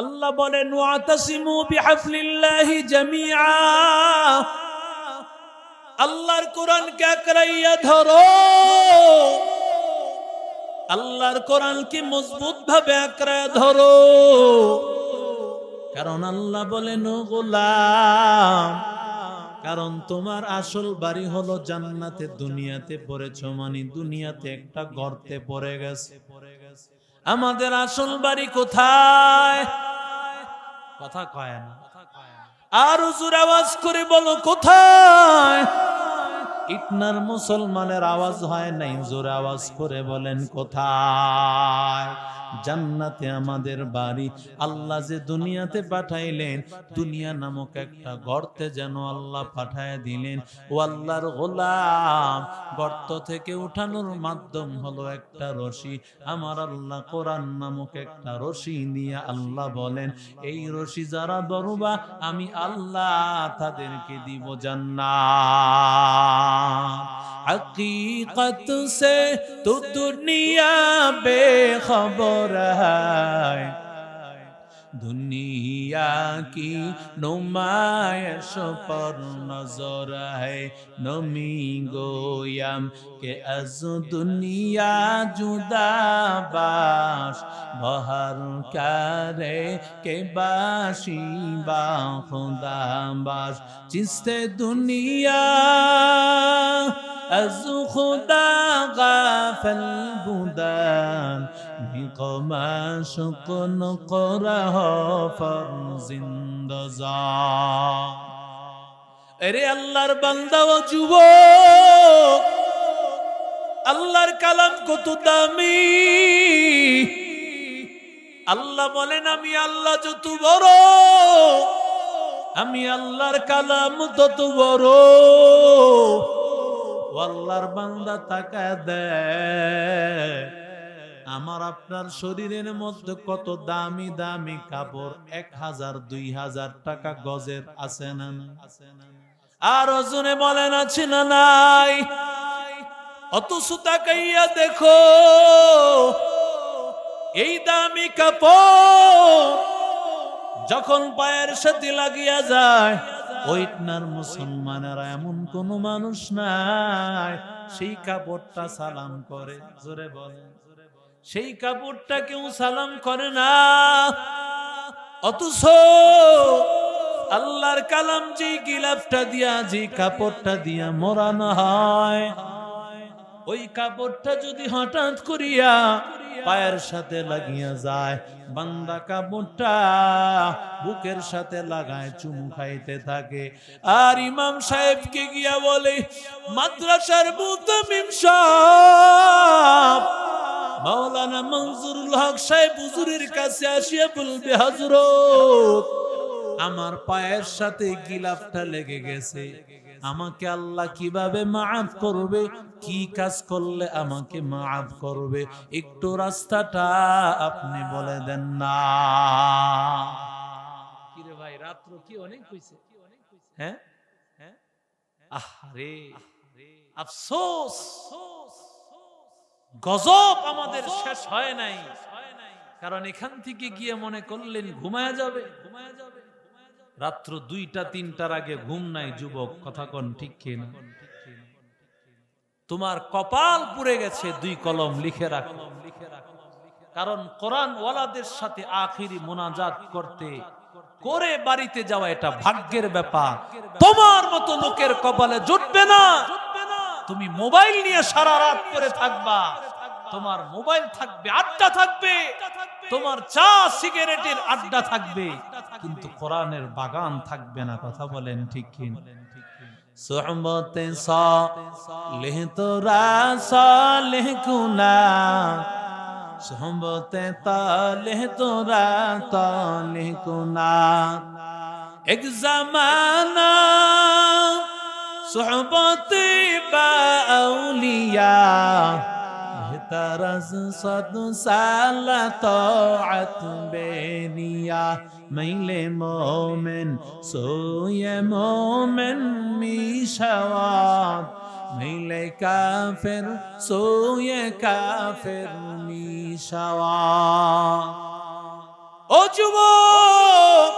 আল্লাহ বলেন ওয়াতাসিমু বিহাফলিল্লাহি জামিআ। আল্লাহর কোরআনকে আকরাইয়া ধরো। আল্লাহর কোরআনকে মজবুত ভাবে আঁকড়ায় ধরো। কারণ আল্লাহ বলেন ও গোলাম, কারণ তোমার আসল বাড়ি হলো জান্নাতে, দুনিয়াতে পড়েছ মানে দুনিয়াতে একটা গর্তে পড়ে গেছে। আমাদের আসল বাড়ি কোথায়? কথা কয় না। আর হুজুর আওয়াজ করে বলো কোথায়? ইটনার মুসলমানের আওয়াজ হয় নাই, জোরে আওয়াজ করে বলেন, কোথায়? জান্নাতে আমাদের বাড়ি। আল্লাহ যে দুনিয়াতে পাঠাইলেন, দুনিয়া নামক একটা গর্তে যেন আল্লাহ পাঠায় দিলেন। ও আল্লাহর গোলাম, গর্ত থেকে উঠানোর মাধ্যম হলো একটা রশি। আমার আল্লাহ কোরআন নামক একটা রশি নিয়ে আল্লাহ বলেন, এই রশি যারা ধরবা, আমি আল্লাহ তাদেরকে দিব জান্নাত। حقیقت سے تو دنیا بے خبر ہے दुनिया की नुमाइश पर नजर है नमी गोयम के अज दुनिया जुदा बाश बहर करे के बाशी बा खुदा बाश जिससे दुनिया از خدا غافل بودن بیقمش کن قره فرزندزان এরে আল্লাহর বান্দা ও যুবক আল্লাহর কালাম কত দামি আল্লাহ বলেন আমি আল্লাহ যত বড় আমি আল্লাহর কালাম তত বড় ও আল্লাহর বান্দা তাকা দেয় আমার আপনার শরীরের মধ্যে কত দামি দামি কাপড়? এক হাজার, দুই হাজার টাকা গজের আছে না? আর ওজনে বলেন আছে না নাই। অত সুতাকাইয়া দেখো, এই দামি কাপড় যখন পায়ের সাথে লাগিয়া যায় ওইটনার মুসলমানেরা এমন কোন মানুষ নাই, সেই কাপড়টা সালাম করে। জোরে বলে সেই কাপড়টা কেউ সালাম করে না। অথচ আল্লাহর কালাম যে গিলাফটা দিয়া, যে কাপড়টা দিয়া মরানো হয়, ওই কাপড়টা যদি হঠাৎ করিয়া পায়ের সাথে লাগিয়া যায়, বান্দা কাপড়টা বুকের সাথে লাগায় চুমু খাইতে থাকে। আর ইমাম সাহেবকে গিয়া বলে, মাদ্রাসার মুতামিম সাহেব মাওলানা মনজুরুল হক সাহেব হুজুরের কাছে আসিয়া বলবে হযরত আমার পায়ের সাথে গিলাফটা লেগে গেছে। আমাকে আল্লাহ কীভাবে মাফ করবে? কি কাজ করলে আমাকে মাফ করবে? একটু রাস্তাটা আপনি বলে দেন না। কিরে ভাই রাত্র কি অনেক হইছে? হ্যাঁ? হ্যাঁ? আরে আফসোস। গজব আমাদের শেষ হয় নাই। কারণ এখান থেকে গিয়ে মনে করলেন ঘুমায়া যাবে। ঘুমায়া যাবে রাত্র দুইটা, তিনটার আগে ঘুম নাই, যুবক, কথা কন ঠিক তোমার কপাল পুড়ে গেছে, দুই কলম লিখে রাখ। কারণ কোরআন ওয়ালাদের সাথে আখিরি মোনাজাত করতে, করে বাড়িতে যাওয়া এটা ভাগ্যের ব্যাপার। তোমার মতো লোকের কপালে জুটবে না। তুমি মোবাইল নিয়ে সারা রাত করে থাকবা। তোমার মোবাইল থাকবে, আড্ডা থাকবে। তোমার চা সিগারেটের আড্ডা থাকবে। কিন্তু কোরআনের বাগান থাকবে না, কথা বলেন ঠিক কি সোহবতে সালেহ তোরা সালেহ কুনা। সোহবতে তালেহ তোরা তালেহ কুনা। এক জামানা সোহবতে বা আউলিয়া। بهتر از صد سال طاعت بینیا میل مومن سوی مومن می شواد میل کافر سوی کافر می شواد ও যুবক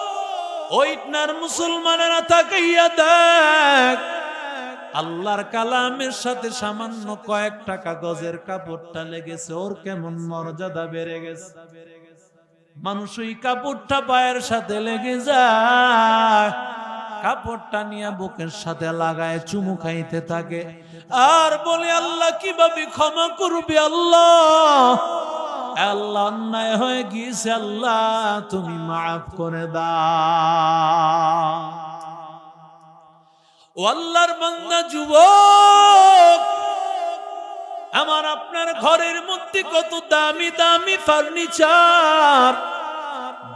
ওইটনার মুসলমানেরা তাকাইয়া দেখ আল্লাহর কালামের সাথে সামান্য কয়েক টাকা গজের কাপড়টা লেগেছে, ওর কেমন মর্যাদা বেড়ে গেছে। মানুষ ওই কাপড়টা পায়ের সাথে লেগে যায়, কাপড়টা নিয়ে বুকের সাথে লাগায়, চুমু খাইতে থাকে। আর বলে, আল্লাহ কীভাবে ক্ষমা করবে, আল্লাহ? আল্লাহ অন্যায় হয়ে গিয়েছে, আল্লাহ, তুমি মাফ করে দাও। ও আল্লাহর বান্দা, যুবক, আমার আপনার ঘরের মধ্যে কত দামি দামি ফার্নিচার।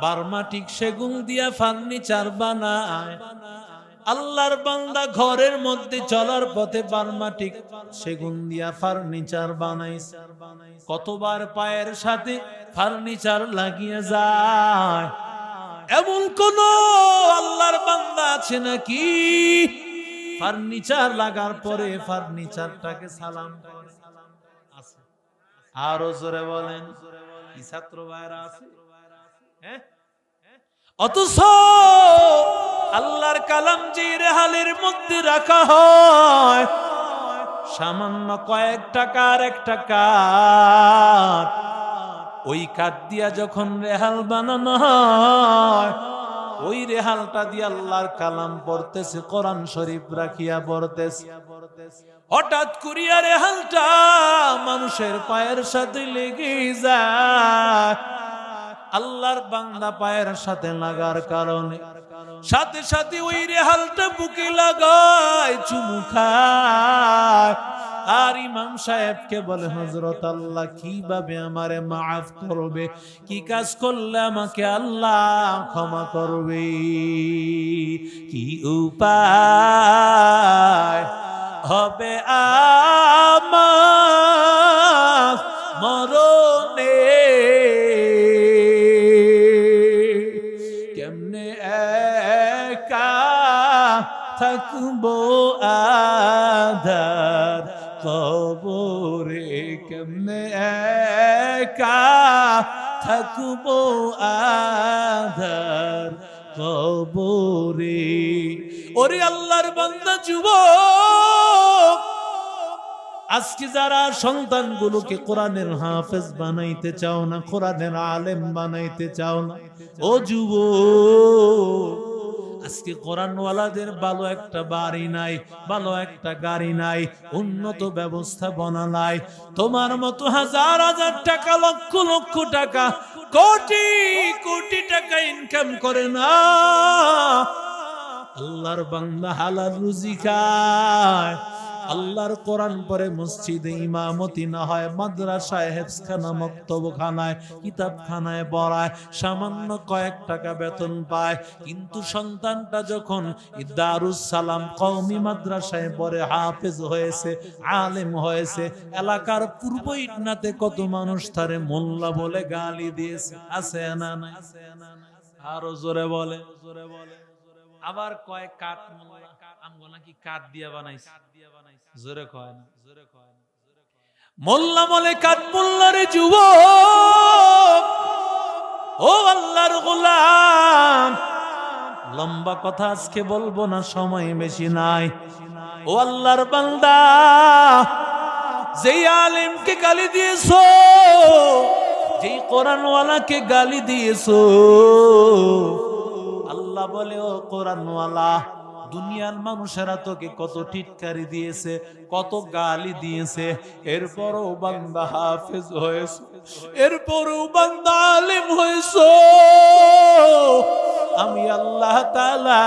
বার্মাটিক সেগুন দিয়া ফার্নিচার বানায়। আল্লাহর বান্দা ঘরের মধ্যে চলার পথে বার্মাটিক সেগুন দিয়া ফার্নিচার বানাইছে কতবার পায়ের সাথে ফার্নিচার লাগিয়ে যায়। এমন কোন আল্লাহর বান্দা আছে নাকি? ফার্নিচার লাগার পরে ফার্নিচারটাকে সালাম আরও জোরে বলেন। ছাত্র ভাইরা আছে? হ্যাঁ? অথচ আল্লাহর কালাম যে রেহালের মধ্যে রাখা হয়, সামান্য কয়েক টাকার এক টাকা ওই কাঠ দিয়া যখন রেহাল বানানো হয় ওই রেহালটা দিয়ে আল্লাহর কালাম পড়তেছে, কোরআন শরীফ রাখিয়া পড়তেছে। হঠাৎ করিয়া রেহালটা মানুষের পায়ের সাথে লেগে যায়। আল্লাহর বাংলা পায়ের সাথে লাগার কারণে। সাথে সাথে ওই রেহালটা বুকে লাগায়, চুমু খায়। আর ইমাম সাহেবকে বলে হজরত আল্লাহ কীভাবে আমারে মাফ করবে? কি কাজ করলে আমাকে আল্লাহ ক্ষমা করবে? কি উপায় হবে আমার মরণে একা থাকব আধার কবরে। ওরে আল্লাহর বান্দা যুবক, আজকে যারা সন্তানগুলোকে কোরআনের হাফেজ বানাইতে চাও না, কোরআনের আলেম বানাইতে চাও না, ও যুব আজকে কোরআনওয়ালাদের ভালো একটা বাড়ি নাই, ভালো একটা গাড়ি নাই, উন্নত ব্যবস্থাপনা নাই। তোমার মতো হাজার হাজার টাকা, লক্ষ লক্ষ টাকা, কোটি কোটি টাকা ইনকাম করে না। আল্লাহর বাংলা হালাল রুজি খায়। আল্লাহর কোরআন পরে মসজিদে ইমামতি না হয়, মাদ্রাসায় হেফসখানা মক্তবখানায়, কিতাবখানায় পড়ায়, সামান্য কয়েক টাকা বেতন পায়। কিন্তু সন্তানটা যখন দারুস সালাম কওমি মাদ্রাসায় পড়ে, হাফেজ হয়েছে, আলেম হয়েছে, এলাকার পূর্ব ইটনাতে কত মানুষ তারে মোল্লা বলে গালি দিয়েছে, আছে না নাই? আরও জোরে বলে। জোরে বলে আবার কয়েক কাঠ মোল্লা? আমগো নাকি কাঠ দিয়া বানাইছে? জোরে কয় না। জোরে কয় না। মোল্লা মলে কাঠ মোল্লারে যুবক ও আল্লাহর গোলাম লম্বা কথা আজকে বলব না সময় বেশি নাই। ও আল্লাহর বান্দা যেই আলিমকে গালি দিয়েছ যেই কোরআনওয়ালাকে গালি দিয়েছ আল্লাহ বলে ও কোরআনওয়ালা দুনিয়ার মানুষেরা তোকে কত টিটকারি দিয়েছে, কত গালি দিয়েছে। এরপরও বান্দা হাফেজ হয়েছে, এরপরও বান্দা আলিম হয়েছ। আমি আল্লাহ তাআলা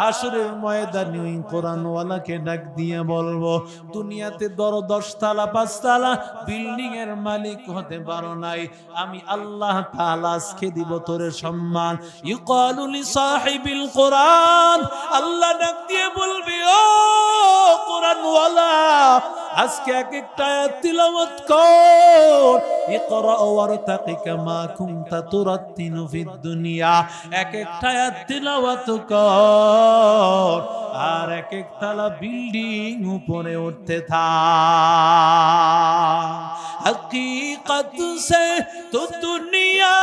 হাসরের ময়দানে ওই কোরআনওয়ালাকে ডাক দিয়ে বলব, দুনিয়াতে দর দশতলা পাঁচতলা বিল্ডিং এর মালিক হতে পারো নাই। আমি আল্লাহ তাআলা আজকে দিব তোরে সম্মান। ইউকালু লি সাহিবিল কোরআন। আল্লাহ ডাক দিয়ে বলবি, ও কোরআনওয়ালা আজকে এক একটা তিলাওয়াত কর। ইকরা ওয়ারতাকি কামা কুনতা তুরাত্তিনু ফিদ দুনিয়া। এক একটা তিলাওয়াত কর। আর এক একতলা বিল্ডিং উপরে উঠতে থাক हकीकत से तो दुनिया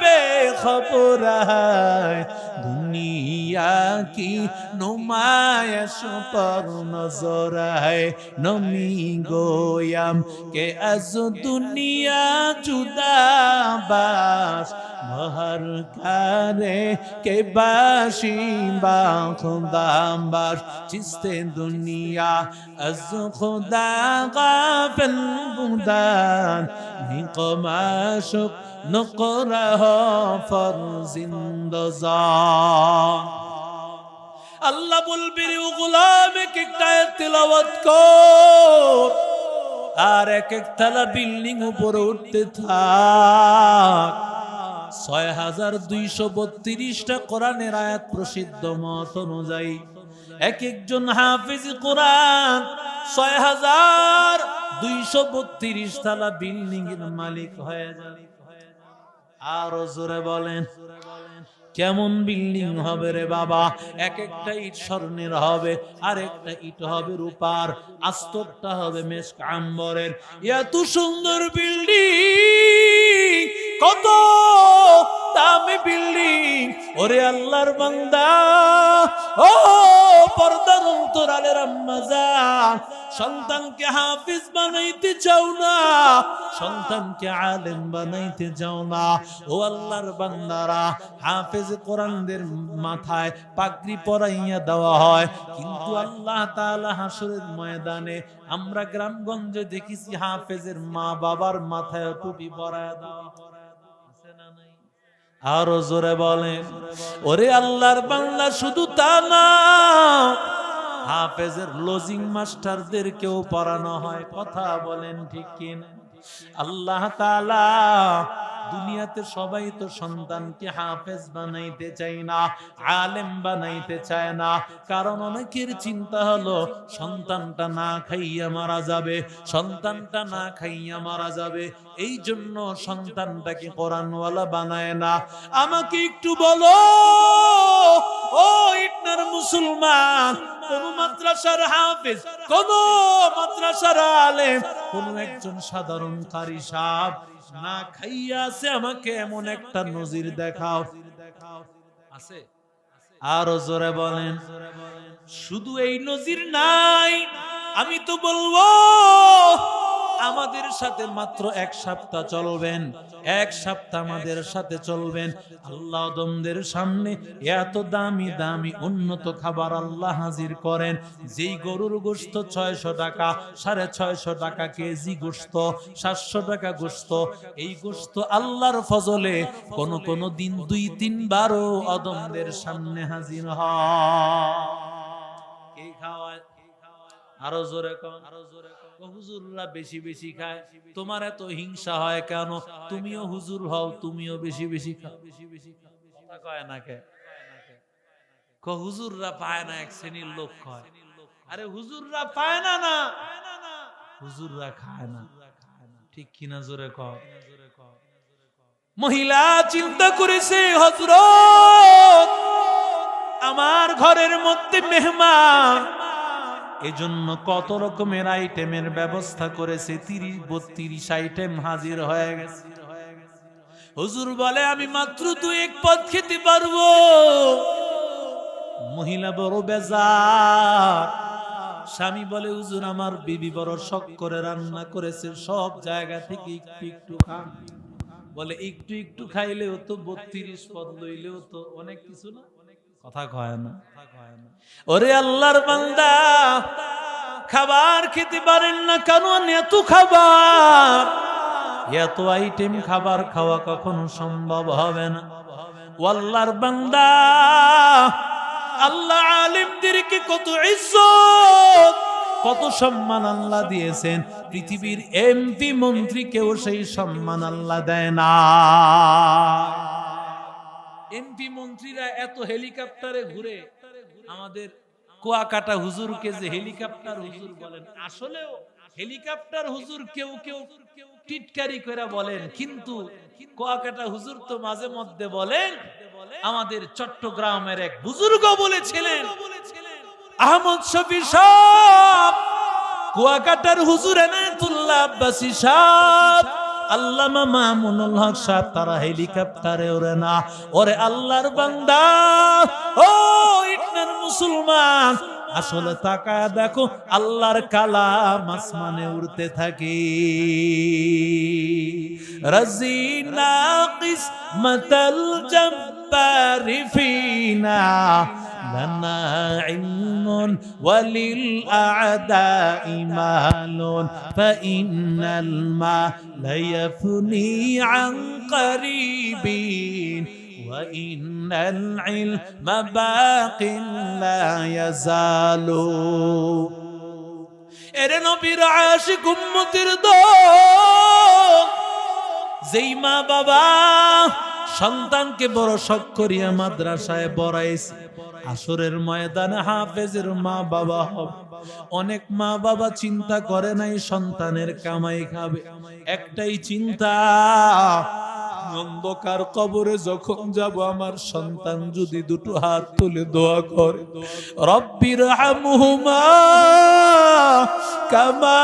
बेखबर है दुनिया की नुमाइश पर नजर है नमी गोयम के अज दुनिया जुदा बास হর কারে কে বাসি বা খুদাম্বার, চিস্তে দুনিয়া, আজ খুদা গাফিল বুদান নিকমাশুক নকরাহ ফরজিন্দজান আল্লাহ বলবির গুলাম, এক একটা তেলাওয়াত কর, আর এক একতলা বিল্ডিং উপরে উঠতে থাক। ছয় হাজার দুইশো বত্রিশটা কোরআনের আয়াত প্রসিদ্ধ মত অনুযায়ী এক একজন হাফিজ কোরআন ছয় হাজার দুইশো বত্রিশ তালা বিল্ডিং এর মালিক হয়ে আরও জোরে বলেন, কেমন বিল্ডিং হবে রে বাবা? এক একটা ইট স্বর্ণের হবে, আর একটা ইট হবে রূপার, আস্তরটা হবে মেস কাম্বরের এত সুন্দর বিল্ডিং, কত দামি বিল্ডিং, ওরে আল্লাহর বান্দা। ও, পর্দার অন্তরালের আম্মা যান সন্তানকে হাফিজ বানাইতে চাও না, সন্তানকে আলেম বানাইতে চাও না। ও আল্লাহর বান্দারা, হাফেজ কোরআনদের মাথায় পাগড়ি পরাইয়া দেওয়া হয়। কিন্তু আল্লাহ তাআলা হাসরের ময়দানে আমরা গ্রামগঞ্জে দেখেছি হাফেজের মা বাবার মাথায় টুপি পরায় দেওয়া নাই? আরও জোরে বলেন, ওরে আল্লাহর বাংলা শুধু তা না, হাফেজের লজিং মাস্টারদের কেউ পড়ানো হয়, কথা বলেন ঠিক কিনা? আল্লাহ তাআলা দুনিয়াতে সবাই তো সন্তানকে হাফেজ বানাইতে চায় না, আলেম বানাইতে চায় না। কারণ অনেকের চিন্তা হলো, সন্তানটা না খাইয়া মারা যাবে, সন্তানটা না খাইয়া মারা যাবে। এই জন্য সন্তানটাকে কোরআনওয়ালা বানায় না। আমাকে একটু বলো, ও ইটনার মুসলমান, কোন মাদ্রাসার হাফেজ, কোন মাদ্রাসার আলেম, কোন একজন সাধারণ কারি সাহেব না খাইয়া আছে, আমাকে এমন একটা নজির দেখাও। আছে? আরও জোরে বলেন। শুধু এই নজির নাই, আমি তো বলব আমাদের সাথে মাত্র এক সপ্তাহ চলবেন। এক সপ্তাহ আমাদের সাথে চলবেন। আল্লাহ দমদের সামনে এত দামি দামি উন্নত খাবার আল্লাহ হাজির করেন। যেই গরুর গোস্ত ছয়শো টাকা, সাড়ে ছয়শো টাকা কেজি গোস্ত সাতশো টাকা গোস্ত এই গোস্ত আল্লাহর ফজলে কোন কোন দিন দুই, তিনবারও অদমদের সামনে হাজির কে আরও জোরে কন। আরও জোরে হুজুররা বেশি বেশি খায়। তোমার এত হিংসা হয় কেন? তুমিও হুজুর হও, তুমিও বেশি বেশি খাও। বেশি বেশি খাও না কে? হুজুররা পায় না, এক শ্রেণির লোক আরে, হুজুররা পায় না না। হুজুররা খায় না। ঠিক কিনা জোরে মহিলা চিন্তা করেছে হজরত আমার ঘরের মধ্যে মেহমান এজন্য কত রকমের আইটেমের ব্যবস্থা করেছে? তিরিশ, বত্রিশ আইটেম হাজির হয়ে গেছে। হুজুর বলে, আমি মাত্র দু এক পদ খেতে পারব। মহিলা বড় বেজার। স্বামী বলে, হুজুর, আমার বিবি বড় শখ করে রান্না করেছে, সব জায়গা থেকে একটু একটু খান। বলে, একটু একটু খাইলেও তো বত্রিশ পদ লইলেও তো অনেক কিছু না? কথা কয় না। ওরে আল্লাহর বান্দা, খাবার খেতে পারেন না কেন? এত খাবার। এত আইটেম খাবার খাওয়া কখনো সম্ভব হবে না। আল্লাহর বান্দা, আল্লাহ আলিমদেরকে কত ইজ্জত, কত সম্মান আল্লাহ দিয়েছেন। পৃথিবীর এমপি মন্ত্রীকেও সেই সম্মান আল্লাহ দেয় না। এমপি মন্ত্রীরা এত হেলিকপ্টারে ঘুরে আমাদের কুয়াকাটা হুজুরকে যে হেলিকপ্টার হুজুর বলেন, আসলেও হেলিকপ্টার হুজুর কেউ কেউ টিটকারি করে বলেন, কিন্তু কুয়াকাটা হুজুর তো মাঝে মধ্যে বলেন, আমাদের চট্টগ্রামের এক বুজুর্গ বলেছিলেন, আহমদ শফি সাহ কুয়াকাটার হুজুর এনায়তুল্লাহ আব্বাসী সাহ আল্লামা মামুনুল হক সাহেব তারা হেলিকপ্টারে ওরে না। ওরে আল্লাহর বান্দা, ও ইটনার মুসলমান, আসলে তাকায় দেখো আল্লাহর কালাম আসমানে উড়তে থাকে। রাজিনা কিসমাতাল জব্বারি ফিনা لنا علم وللأعداء مال فإن الماء ليفني عن قريب وإن العلم باق لا يزال এরে নবীর আশিক উম্মতের দল যেই মা বাবা সন্তানকে বড় শখ করিয়া মাদ্রাসায় পড়াইছে আসরের ময়দানে হাফেজের মা বাবা। হবে অনেক মা বাবা চিন্তা করে নাই, সন্তানের কামাই খাবে। একটাই চিন্তা, অন্ধকার কবরে যখন যাব, আমার সন্তান যদি দুটো হাত তুলে দোয়া করে রব্বির কামা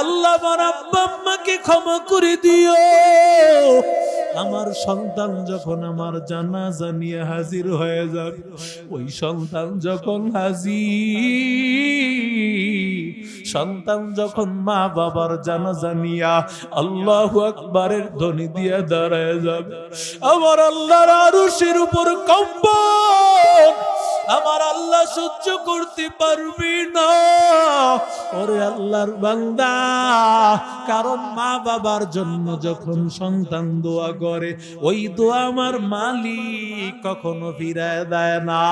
আল্লাহ, আমার আব্বা আম্মাকে ক্ষমা করে দিও। আমার সন্তান যখন আমার জানা নিয়ে হাজির হয়ে যাবে ওই সন্তান যখন হাজি সন্তান যখন মা বাবার জানা জানিয়া আল্লাহ আকবারের ধ্বনি দিয়ে দাঁড়ায় যাবে আমার আল্লাহর আরুষের উপর কম্পন আমার আল্লাহ সহ্য করতে পারবি না। ওরে আল্লাহর বান্দা, কারণ মা বাবার জন্য যখন সন্তান দোয়া করে, ওই দোয়া আমার মালিক কখনো ফিরায় দেয় না।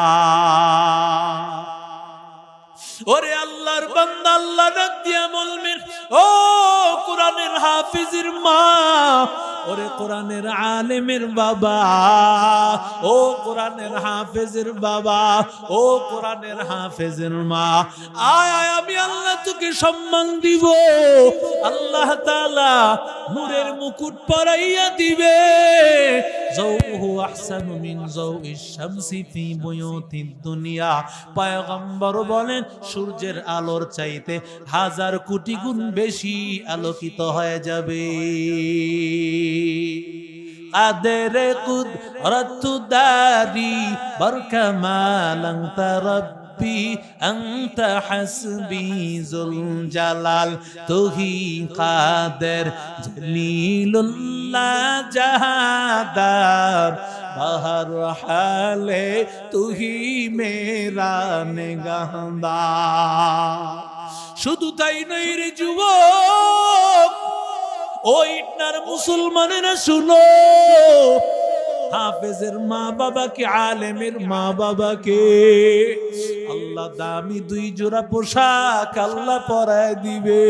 ওরে আল্লাহর বান্দা, আল্লাহ ডাক দিয়া বলবেন, ও কোরআনের হাফিজের মা ওরে কোরআনের আলেমের বাবা, ও কোরআনের হাফেজের বাবা, ও কোরআনের হাফেজের মা। আয় আয়, আমি আল্লাহ তোকে সম্মান দিব। আল্লাহ তালা নূরের মুকুট পরাইয়া দিবে। মিন দুনিয়া। বলেন, সূর্যের আলোর চাইতে হাজার কোটি গুণ বেশি আলোকিত হয়ে যাবে। আদের কুদরত দারি বরকমালাং তারব্বি أنت حسبي ذو الجلال তুহি কাদের জলিলুল্লাহ জাহাদার বাহার হালে তুহি মেরা নেগাহদার শুধু তাই নই রে যুবক মুসলমানেরা শুনো। হাফেজের মা বাবাকে, আলেমের মা বাবাকে। আল্লাহ দামি দুই জোড়া পোশাক আল্লাহ পরায় দিবে।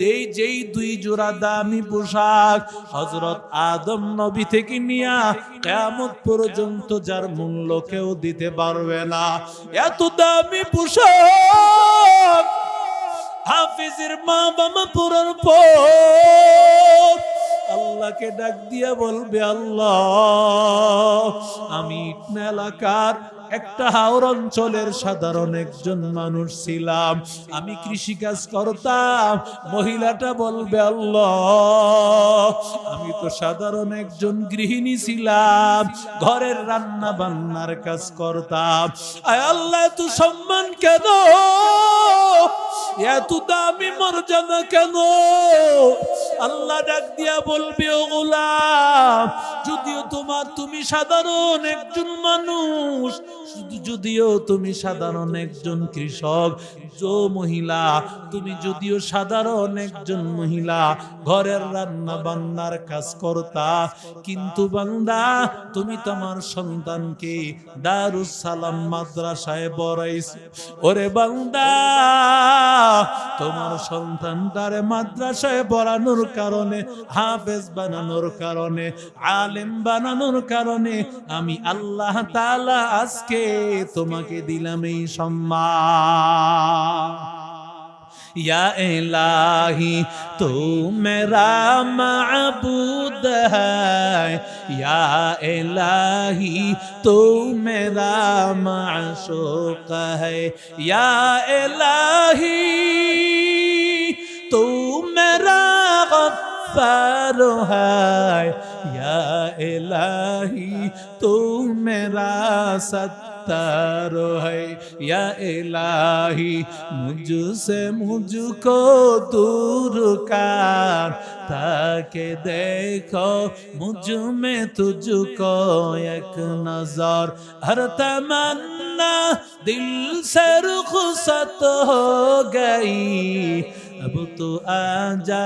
দেই যেই দুই জোড়া দামি পোশাক হজরত আদম নবী থেকে নিয়া কেমন পর্যন্ত যার মূল্য কেউ দিতে পারবে না। এত দামি পোশাক হাফিজের মা বাবা পুরার পর আল্লাহকে ডাক দিয়া বলবে, আল্লাহ, আমি এলাকার একটা হাওর অঞ্চলের সাধারণ একজন মানুষ ছিলাম। আমি কৃষি কাজ করতাম। মহিলাটা বলবে, আল্লাহ, আমি তো সাধারণ একজন গৃহিণী ছিলাম। ঘরের রান্না বান্নার কাজ করতাম। আয় আল্লাহ তো সম্মান কেন? এত দামি মর্যাদা কেন? আল্লাহ ডাক দিয়া বলবে, ও গোলাম, যদিও তোমার তুমি সাধারণ একজন মানুষ যদিও তুমি সাধারণ একজন কৃষক, যো মহিলা, তুমি যদিও সাধারণ একজন মহিলা, ঘরের রান্না অন্যার কাজ করতা কিন্তু বান্দা, তুমি তোমার সন্তানকে দারুস সালাম মাদ্রাসায় পড়াইছ। ওরে বান্দা, তোমার সন্তানটারে মাদ্রাসায় পড়ানোর কারণে, হাফেজ বানানোর কারণে, আলেম বানানোর কারণে, আমি আল্লাহ তাআলা আজকে তোমাকে দিলাম এই সম্মান یا الہی تو میرا معبود ہے یا الہی تو میرا معشوق ہے یا الہی تو میرا غفار ہے یا الہی تو میرا ست सत्तार है या इलाही मुझसे मुझको दूर कर ताकि देखो मुझ में तुझको एक नजर हर तमन्ना दिल से रुखसत हो गई अब तो आजा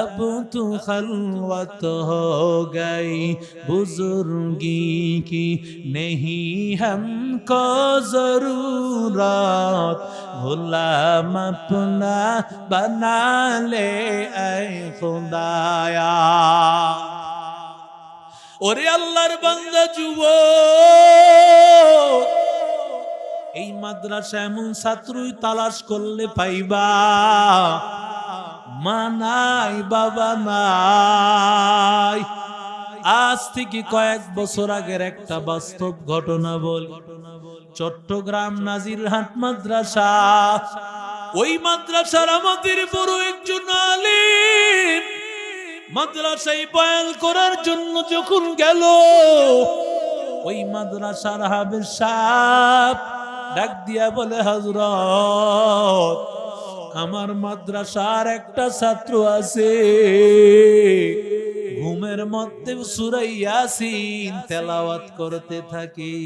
अब तो खलवत हो गई बुजुर्गी की नहीं हमको जरूरत गुलाम अपना बना ले ऐ खुदाया ওরে আল্লাহর বান্দা যুবক এই মাদ্রাসা এমন ছাত্রই তালাশ করলে পাইবা। মা নাই, বাবা নাই। আজ থেকে কয়েক বছর আগের একটা বাস্তব ঘটনা বল। চট্টগ্রাম নাজিরহাট মাদ্রাসা, ওই মাদ্রাসার আমাদের বড় একজন আলিম। মাদ্রাসায় বয়ান করার জন্য যখন গেল, ওই মাদ্রাসার হাবের সাপ ডাক দিয়া বলে হজরত আমার মাদ্রাসার একটা ছাত্র আছে। ঘুমের মধ্যে সুরাইয়াসিন তেলাওয়াত করতে থাকি।